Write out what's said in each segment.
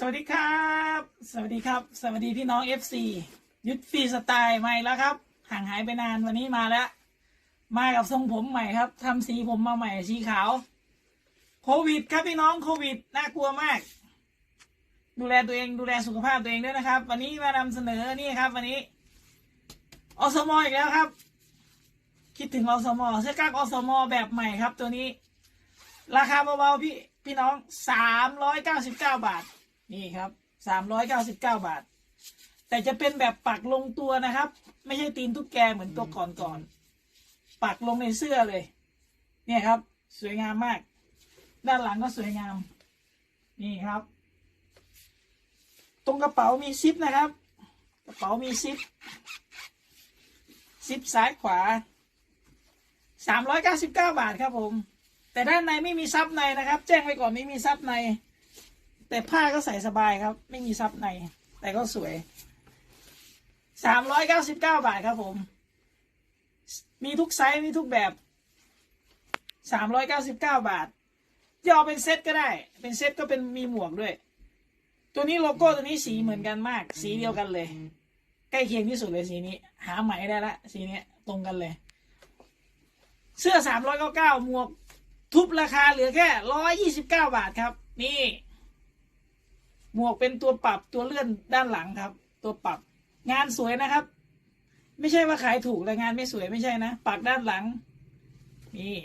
สวัสดีครับ สวัสดีครับ สวัสดีพี่น้อง FC ยุทธฟรีสไตล์ใหม่แล้วครับ ห่างหายไปนานวันนี้มาแล้ว มากับทรงผมใหม่ครับทำสีผมมาใหม่สีขาว โควิดครับพี่น้องโควิดน่ากลัวมาก ดูแลตัวเองดูแลสุขภาพตัวเองด้วยนะครับ วันนี้มานำเสนอนี่ครับ วันนี้อสมอีกแล้วครับ คิดถึงอสมเสื้อกั๊กอสมแบบใหม่ครับ ตัวนี้ ราคาเบาๆพี่พี่น้องสามร้อยเก้าสิบเก้าบาท นี่ครับสามร้อยเก้าสิบเก้าบาท แต่จะเป็นแบบปักลงตัวนะครับ ไม่ใช่ตีนตุ๊กแกเหมือนตัวก่อนๆปักลงในเสื้อเลย เนี่ยครับ สวยงามมาก ด้านหลังก็สวยงาม นี่ครับ ตรงกระเป๋ามีซิปนะครับ กระเป๋ามีซิปซิปซ้ายขวาสามร้อยเก้าสิบเก้าบาทครับผม แต่ด้านในไม่มีซับในนะครับ แจ้งไว้ก่อนไม่มีซับใน แต่ผ้าก็ใส่สบายครับ ไม่มีซับใน แต่ก็สวยสามร้อยเก้าสิบเก้าบาทครับผม มีทุกไซส์มีทุกแบบสามร้อยเก้าสิบเก้าบาทจะเอาเป็นเซตก็ได้ เป็นเซตก็เป็นมีหมวกด้วย ตัวนี้โลโก้ตัวนี้สีเหมือนกันมาก สีเดียวกันเลย ใกล้เคียงที่สุดเลยสีนี้ หาไหมได้ละสีนี้ตรงกันเลย เสื้อสามร้อยเก้าเก้าหมวก ทุบราคาเหลือแค่ร้อยยี่สิบเก้าบาทครับ นี่ หมวกเป็นตัวปรับตัวเลื่อนด้านหลังครับ ตัวปรับงานสวยนะครับ ไม่ใช่ว่าขายถูกแต่งานไม่สวยไม่ใช่นะปักด้านหลัง นี่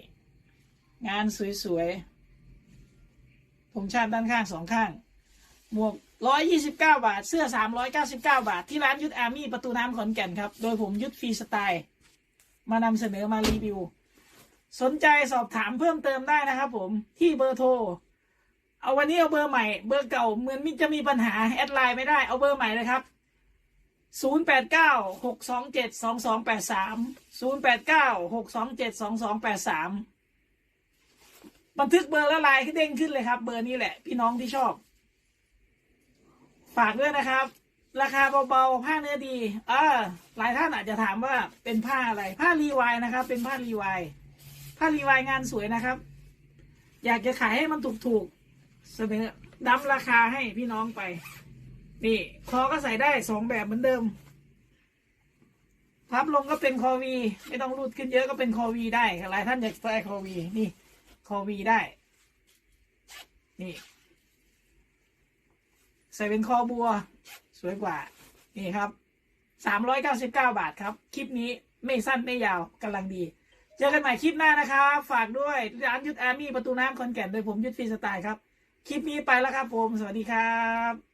งานสวยๆธงชาติด้านข้างสองข้าง หมวกร้อยยี่สิบเก้าบาท เสื้อสามร้อยเก้าสิบเก้าบาท ที่ร้านยุทธอาร์มี่ประตูน้ำขอนแก่นครับ โดยผมยุทธฟรีสไตล์ มานำเสนอมารีวิว สนใจสอบถามเพิ่มเติมได้นะครับผมที่เบอร์โทร เอาวันนี้เอาเบอร์ใหม่ เบอร์เก่าเหมือนมิจะมีปัญหาแอดไลน์ไม่ได้เอาเบอร์ใหม่เลยครับ0 8 9 6 2 7 2 2 8 3 0 8 9 6 2 7 2 2 8 3บันทึกเบอร์แล้วไลน์ขึ้นเด้งขึ้นเลยครับ เบอร์นี้แหละ พี่น้องที่ชอบ ฝากด้วยนะครับ ราคาเบาๆผ้าเนื้อดีเออหลายท่านอาจจะถามว่าเป็นผ้าอะไรผ้ารีวายนะครับ เป็นผ้ารีวายผ้ารีวายงานสวยนะครับ อยากจะขายให้มันถูกๆ เสนอดั้มราคาให้พี่น้องไป นี่ คอก็ใส่ได้สองแบบเหมือนเดิม พับลงก็เป็นคอวี ไม่ต้องรูดขึ้นเยอะก็เป็นคอวีได้หลายท่านอยากใส่คอวี นี่ คอวีได้ นี่ ใส่เป็นคอบัว สวยกว่า นี่ครับสามร้อยเก้าสิบเก้าบาทครับ คลิปนี้ไม่สั้นไม่ยาวกำลังดี เจอกันใหม่คลิปหน้านะครับ ฝากด้วยร้านยุทธอาร์มี่ประตูน้ำคอนแก่นโดยผมยุทธฟีสไตล์ครับ คลิปนี้ไปแล้วครับผม สวัสดีครับ